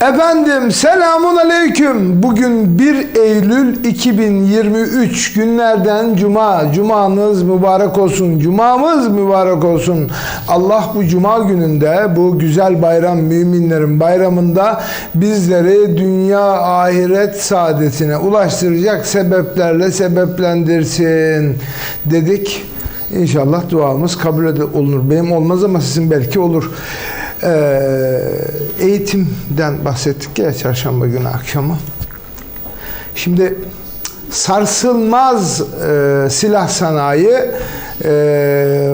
Efendim selamun aleyküm. Bugün 1 Eylül 2023 günlerden cuma. Cumanız mübarek olsun. Cumamız mübarek olsun. Allah bu cuma gününde bu güzel bayram müminlerin bayramında bizleri dünya ahiret saadetine ulaştıracak sebeplerle sebeplendirsin dedik. İnşallah duamız kabul olunur. Benim olmaz ama sizin belki olur. Ee, eğitimden bahsettik ya çarşamba günü akşamı. Şimdi sarsılmaz e, silah sanayi e,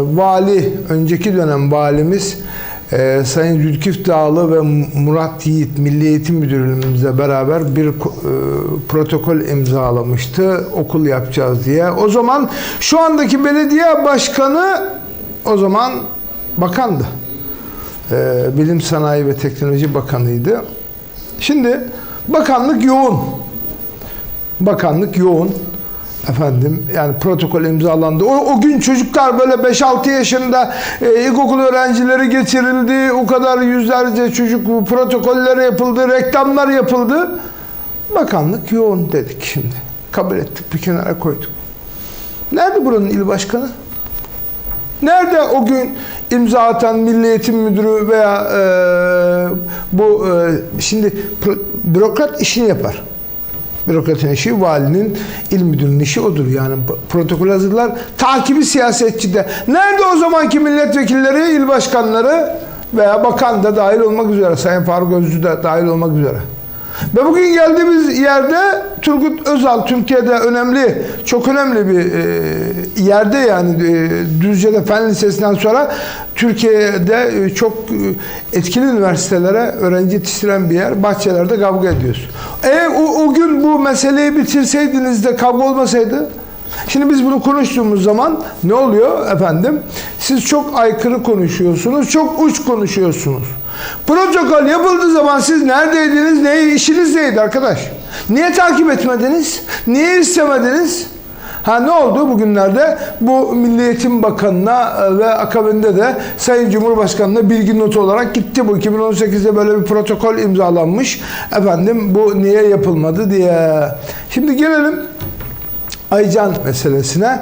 vali, önceki dönem valimiz e, Sayın Zülkif Dağlı ve Murat Yiğit Milli Eğitim Müdürlüğümüzle beraber bir e, protokol imzalamıştı okul yapacağız diye. O zaman şu andaki belediye başkanı o zaman bakandı. Ee, Bilim Sanayi ve Teknoloji Bakanı'ydı. Şimdi bakanlık yoğun. Bakanlık yoğun. Efendim yani protokol imzalandı. O, o gün çocuklar böyle 5-6 yaşında e, ilkokul öğrencileri getirildi. O kadar yüzlerce çocuk bu protokoller yapıldı, reklamlar yapıldı. Bakanlık yoğun dedik şimdi. Kabul ettik, bir kenara koyduk. Nerede buranın il başkanı? Nerede o gün imza atan Milli Eğitim Müdürü veya e, bu e, şimdi bürokrat işini yapar. Bürokratın işi valinin il müdürünün işi odur. Yani protokol hazırlar. Takibi siyasetçide. Nerede o zamanki milletvekilleri, il başkanları veya bakan da dahil olmak üzere, Sayın Faruk Özcü de dahil olmak üzere. Ve bugün geldiğimiz yerde Turgut Özal Türkiye'de önemli, çok önemli bir e, yerde yani e, Düzce'de Fen Lisesi'nden sonra Türkiye'de e, çok e, etkili üniversitelere öğrenci yetiştiren bir yer. Bahçelerde kavga ediyoruz. E o, o gün bu meseleyi bitirseydiniz de kavga olmasaydı Şimdi biz bunu konuştuğumuz zaman ne oluyor efendim? Siz çok aykırı konuşuyorsunuz, çok uç konuşuyorsunuz. Protokol yapıldığı zaman siz neredeydiniz, ne işiniz neydi arkadaş? Niye takip etmediniz? Niye istemediniz? Ha ne oldu bugünlerde? Bu Milli Eğitim Bakanı'na e, ve akabinde de Sayın Cumhurbaşkanı'na bilgi notu olarak gitti. Bu 2018'de böyle bir protokol imzalanmış. Efendim bu niye yapılmadı diye. Şimdi gelelim Aycan meselesine.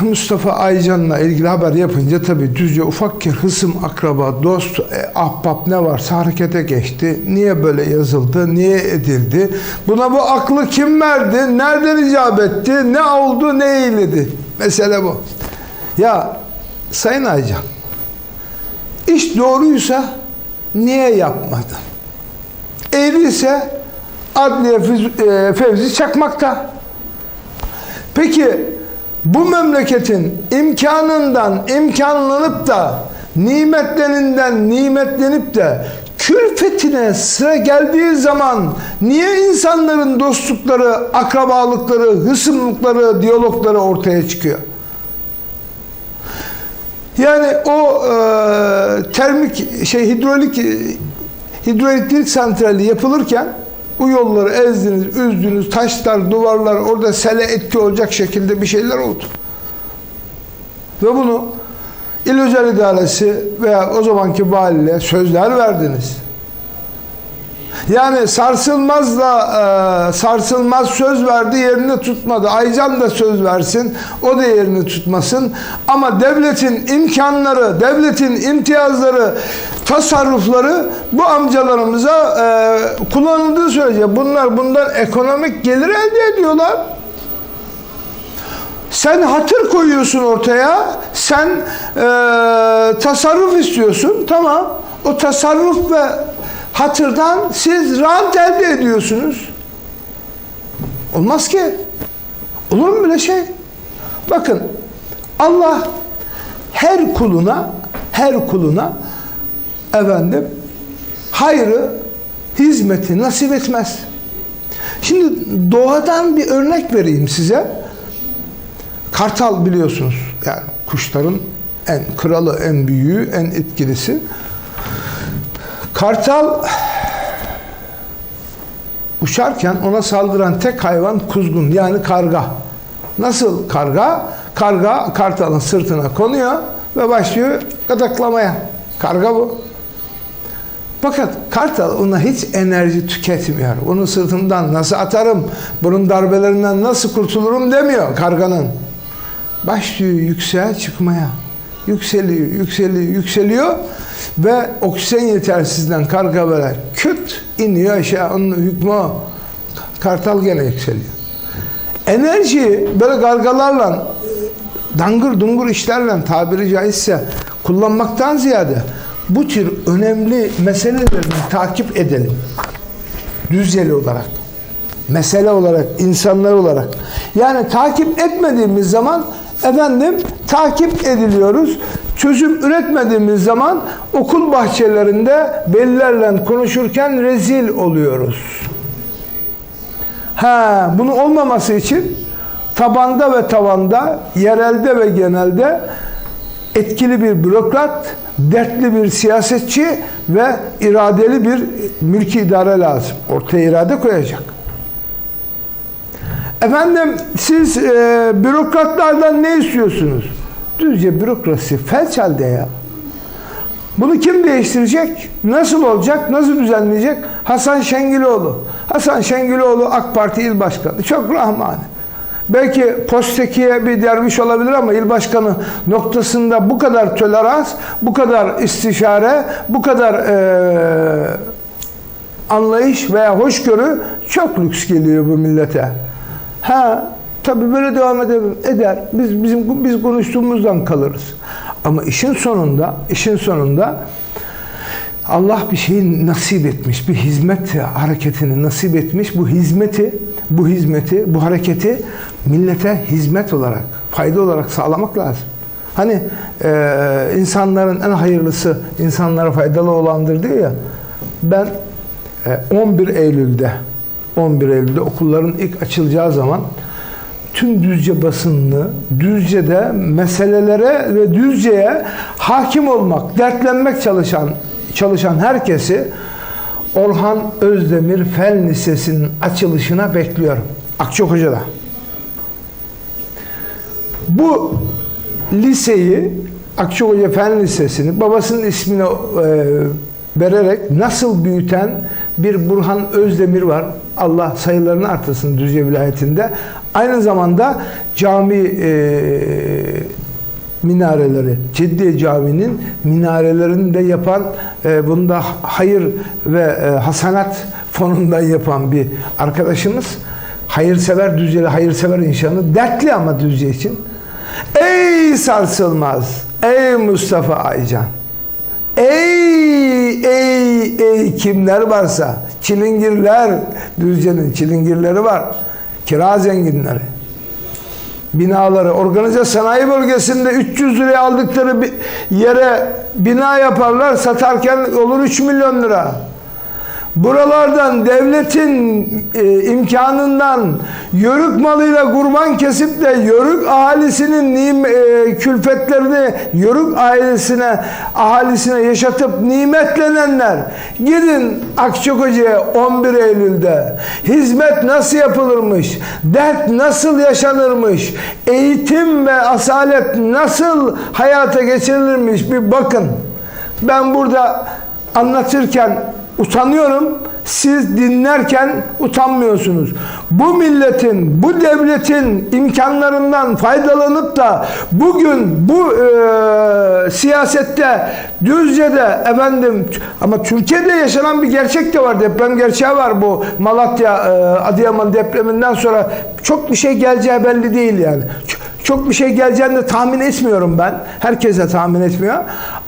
Mustafa Aycan'la ilgili haber yapınca tabii düzce ufak yer hısım, akraba, dost, e, ahbap ne varsa harekete geçti. Niye böyle yazıldı, niye edildi? Buna bu aklı kim verdi, nereden icap etti, ne oldu, ne eyledi? Mesele bu. Ya Sayın Aycan, iş doğruysa niye yapmadı? Eğriyse Adliye e, Fevzi Çakmak'ta. Peki bu memleketin imkanından imkanlanıp da nimetlerinden nimetlenip de külfetine sıra geldiği zaman niye insanların dostlukları, akrabalıkları, hısımlıkları, diyalogları ortaya çıkıyor? Yani o e, termik şey hidrolik hidroelektrik santrali yapılırken bu yolları ezdiniz, üzdünüz, taşlar, duvarlar orada sele etki olacak şekilde bir şeyler oldu. Ve bunu İl Özel İdaresi veya o zamanki valiyle sözler verdiniz. Yani sarsılmazla e, sarsılmaz söz verdi yerini tutmadı. Aycan da söz versin o da yerini tutmasın. Ama devletin imkanları, devletin imtiyazları, tasarrufları bu amcalarımıza e, kullanıldığı sürece bunlar bundan ekonomik gelir elde ediyorlar. Sen hatır koyuyorsun ortaya, sen e, tasarruf istiyorsun, tamam. O tasarruf ve hatırdan siz rant elde ediyorsunuz. Olmaz ki. Olur mu böyle şey? Bakın Allah her kuluna her kuluna efendim hayrı hizmeti nasip etmez. Şimdi doğadan bir örnek vereyim size. Kartal biliyorsunuz yani kuşların en kralı, en büyüğü, en etkilisi. Kartal uçarken ona saldıran tek hayvan kuzgun yani karga. Nasıl karga? Karga kartalın sırtına konuyor ve başlıyor gadaklamaya. Karga bu. Fakat Kartal ona hiç enerji tüketmiyor. Onu sırtımdan nasıl atarım, bunun darbelerinden nasıl kurtulurum demiyor karganın. Başlıyor yükseğe çıkmaya. Yükseliyor, yükseliyor, yükseliyor ve oksijen yetersizden karga böyle küt iniyor aşağı. Onun hükmü o. Kartal gene yükseliyor. Enerji böyle gargalarla dangır dungur işlerle tabiri caizse kullanmaktan ziyade bu tür önemli meselelerini takip edelim. Düzeli olarak. Mesele olarak, insanlar olarak. Yani takip etmediğimiz zaman efendim takip ediliyoruz. Çözüm üretmediğimiz zaman okul bahçelerinde velilerle konuşurken rezil oluyoruz. Ha, bunu olmaması için tabanda ve tavanda, yerelde ve genelde etkili bir bürokrat, dertli bir siyasetçi ve iradeli bir mülki idare lazım. Ortaya irade koyacak. Efendim siz e, bürokratlardan ne istiyorsunuz? Düzce bürokrasi felç halde ya. Bunu kim değiştirecek? Nasıl olacak? Nasıl düzenleyecek? Hasan Şengiloğlu. Hasan Şengiloğlu AK Parti İl Başkanı. Çok rahmani. Belki postekiye bir derviş olabilir ama il başkanı noktasında bu kadar tolerans, bu kadar istişare, bu kadar eee, anlayış veya hoşgörü çok lüks geliyor bu millete. Ha tabii böyle devam eder, eder. Biz bizim biz konuştuğumuzdan kalırız. Ama işin sonunda, işin sonunda Allah bir şeyi nasip etmiş, bir hizmet hareketini nasip etmiş. Bu hizmeti, bu hizmeti, bu hareketi millete hizmet olarak, fayda olarak sağlamak lazım. Hani e, insanların en hayırlısı insanlara faydalı olandır diyor ya. Ben e, 11 Eylül'de 11 Eylül'de okulların ilk açılacağı zaman tüm Düzce basınını Düzce'de meselelere ve Düzce'ye hakim olmak, dertlenmek çalışan çalışan herkesi Orhan Özdemir Fen Lisesi'nin açılışına bekliyorum. Akçakoca'da. Bu liseyi Akçakoca Fen Lisesi'ni babasının ismini e, vererek nasıl büyüten bir Burhan Özdemir var. Allah sayılarını artırsın Düzce vilayetinde. Aynı zamanda cami e, minareleri, Ciddi Camii'nin minarelerini de yapan, e, bunu da hayır ve e, hasanat fonundan yapan bir arkadaşımız. Hayırsever Düzce'li hayırsever inşanı. Dertli ama Düzce için. Ey sarsılmaz, ey Mustafa Aycan. Ey, ey, ey kimler varsa, çilingirler, Düzce'nin çilingirleri var, kira zenginleri binaları organize sanayi bölgesinde 300 liraya aldıkları yere bina yaparlar satarken olur 3 milyon lira. Buralardan devletin e, imkanından yörük malıyla kurban kesip de yörük ahalisinin nim, e, külfetlerini yörük ailesine ahalisine yaşatıp nimetlenenler gidin Akçakoca'ya 11 Eylül'de. Hizmet nasıl yapılırmış? Dert nasıl yaşanırmış? Eğitim ve asalet nasıl hayata geçirilirmiş? Bir bakın. Ben burada anlatırken utanıyorum. Siz dinlerken utanmıyorsunuz. Bu milletin, bu devletin imkanlarından faydalanıp da bugün bu e, siyasette, Düzce'de efendim ama Türkiye'de yaşanan bir gerçek de var. Deprem gerçeği var bu Malatya, e, Adıyaman depreminden sonra çok bir şey geleceği belli değil yani. Çok, bir şey geleceğini de tahmin etmiyorum ben. Herkese tahmin etmiyor.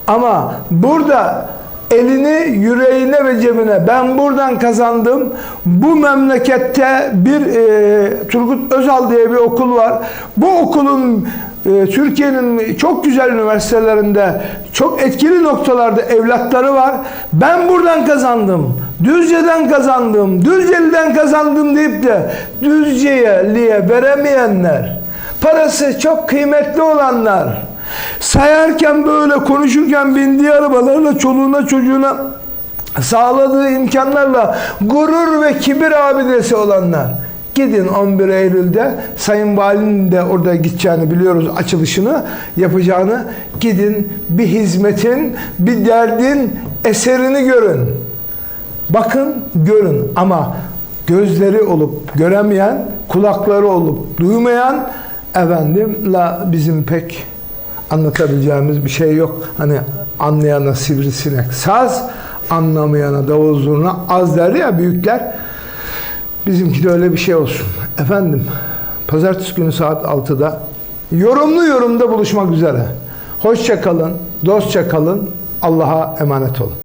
Ama burada elini yüreğine ve cebine ben buradan kazandım. Bu memlekette bir e, Turgut Özal diye bir okul var. Bu okulun e, Türkiye'nin çok güzel üniversitelerinde çok etkili noktalarda evlatları var. Ben buradan kazandım. Düzce'den kazandım. Düzceli'den kazandım deyip de Düzce'ye veremeyenler parası çok kıymetli olanlar sayarken böyle konuşurken bindiği arabalarla çoluğuna çocuğuna sağladığı imkanlarla gurur ve kibir abidesi olanlar. Gidin 11 Eylül'de Sayın Valinin de orada gideceğini biliyoruz açılışını yapacağını. Gidin bir hizmetin bir derdin eserini görün. Bakın, görün. Ama gözleri olup göremeyen, kulakları olup duymayan efendim la bizim pek anlatabileceğimiz bir şey yok. Hani anlayana sivrisinek saz, anlamayana davul zurna az der ya büyükler. Bizimki de öyle bir şey olsun. Efendim, pazartesi günü saat 6'da yorumlu yorumda buluşmak üzere. Hoşça kalın, dostça kalın, Allah'a emanet olun.